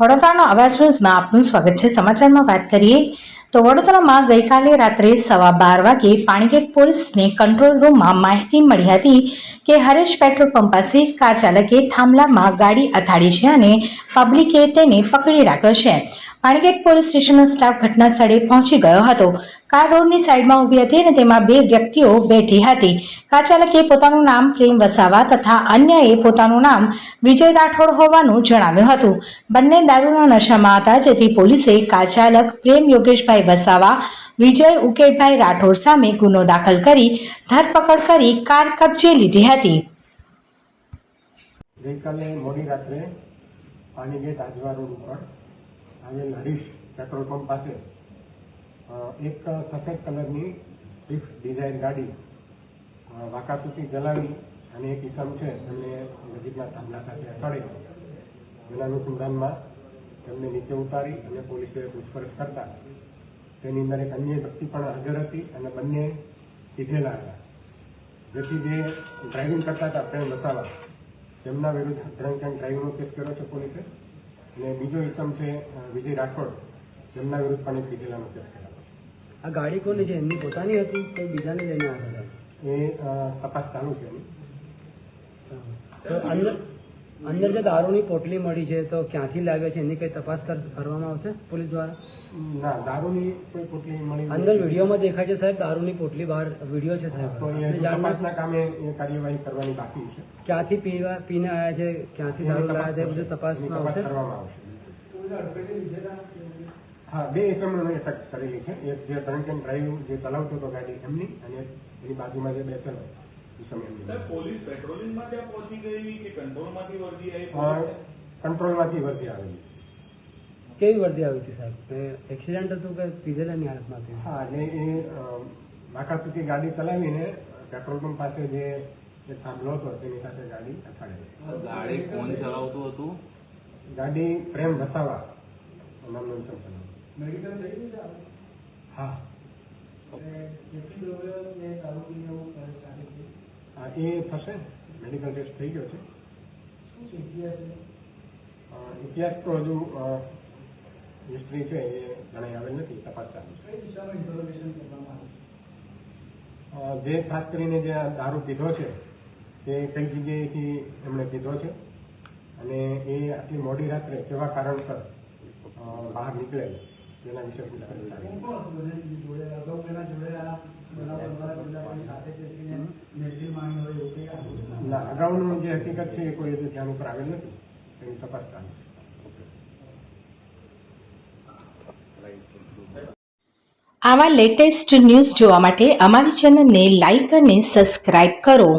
વડોદરાનો અવાજ ન્યૂઝમાં આપનું સ્વાગત છે. સમાચારમાં વાત કરીએ તો વડોદરામાં ગઈકાલે રાત્રે સવા બાર વાગે પાણીગેટ પોલીસને કંટ્રોલ રૂમમાં માહિતી મળી હતી કે હરેશ પેટ્રોલ પંપ પાસે કાર ચાલકે થાંભલામાં ગાડી અથાડી છે અને પબ્લિકે તેને પકડી રાખ્યો છે. પાણીગેટ પોલીસ સ્ટેશનનો સ્ટાફ ઘટના સ્થળે પહોંચી ગયો હતો. કાર રોડની સાઈડમાં ઊભી હતી અને તેમાં બે વ્યક્તિઓ બેઠી હતી. કાર ચાલકે પોતાનું નામ પ્રેમ વસાવા તથા અન્યએ પોતાનું નામ વિજય રાઠોડ હોવાનું જણાવ્યું હતું. બંને દારૂના નશામાં હતા, જેથી પોલીસે કાર ચાલક પ્રેમ યોગેશભાઈ વસાવા, વિજય ઉકેટભાઈ રાઠોડ સામે ગુનો દાખલ કરી ધરપકડ કરી કાર કબજે લીધી હતી. ગઈકાલે મોડી રાત્રે પાણીગેટ આજવા રોડ ઉપર આવેલ હરીશ પેટ્રોલ પંપ પાસે એક સફેદ કલરની સ્વિફ્ટ ડિઝાઇન ગાડી વાકાચૂકી જલાવી અને એક ઇસમ છે, એમને નજીકના થાંભલા સાથે અથડાડેલો જેના અનુસંધાનમાં તેમને નીચે ઉતારી અને પોલીસે પૂછપરછ કરતા. તેની અંદર એક અન્ય વ્યક્તિ પણ હાજર હતી અને બંને કીધેલા હતા. જેથી જે ડ્રાઇવિંગ કરતા હતા પ્રેમ વસાવા. તેમના વિરુદ્ધ ડ્રંક એન્ડ ડ્રાઇવિંગનો કેસ કર્યો છે પોલીસે. અને બીજો ઇસમ છે વિજય રાઠોડ તેમના વિરુદ્ધ પણ એક પીધેલાનો કેસ કર્યો આ ગાડી કોની છે? એમની પોતાની હતી કે બીજાને લઈને આવ્યા એ તપાસ ચાલુ છે એની. અંદર અંદર જે દારૂની પોટલી મળી છે તો ક્યાંથી લાવે છે? એની કઈ તપાસ કર- કરવામાં આવશે પોલીસ દ્વારા? ના દારૂની કોઈ પોટલી મળી અંદર વિડીયોમાં દેખાય છે સાહેબ દારૂની પોટલી બહાર વીડિયો છે સાહેબ. તપાસના કામે કાર્યવાહી કરવાની બાકી છે. ક્યાંથી પીવા પીને આવ્યા છે ક્યાંથી દારૂ લાવ્યા છે બધું તપાસમાં તપાસ આવશે? હા બે ઇસમોને અટક કરેલી છે. એક જે ડ્રંક એન્ડ ડ્રાઈવ જે ચલાવતો હતો ગાડી એમની અને એની બાજુમાં જે બેસેલો પોલીસ પેટ્રોલિંગમાં ત્યાં પહોંચી ગઈ? કે કંટ્રોલમાંથી વર્દી આવી? કંટ્રોલમાંથી વર્તી આવેલી. કેવી વર્દી આવી હતી સાહેબ? એક્સિડન્ટ હતું કે પીધેલાની હાલતમાં હતી હા એટલે એ વાંકાચૂકી ગાડી ચલાવીને પેટ્રોલ પંપ પાસે જે થાંભલો હતો તેની સાથે ગાડી અથાડેલી ગાડી કોણ ચલાવતું હતું? ગાડી પ્રેમ વસાવા નામનો ચલાવતો હા. હા એ થશે મેડિકલ ટેસ્ટ થઈ ગયો છે. અ, ઇતિહાસ તો હજુ હિસ્ટ્રી છે એ જણાઈ આવેલ નથી તપાસ ચાલુ છે. જે ખાસ કરીને જે દારૂ પીધો છે તે કઈ જગ્યાએથી એમણે પીધો છે અને એ આટલી મોડી રાત્રે કેવા કારણસર બહાર નીકળેલ? તેના વિશે ના અગાઉનું જે હકીકત છે એ કોઈ હજુ ધ્યાન ઉપર આવેલ નથી એની તપાસ ચાલુ આવા લેટેસ્ટ ન્યૂઝ જોવા માટે અમારી ચેનલને લાઇક અને સબસ્ક્રાઇબ કરો.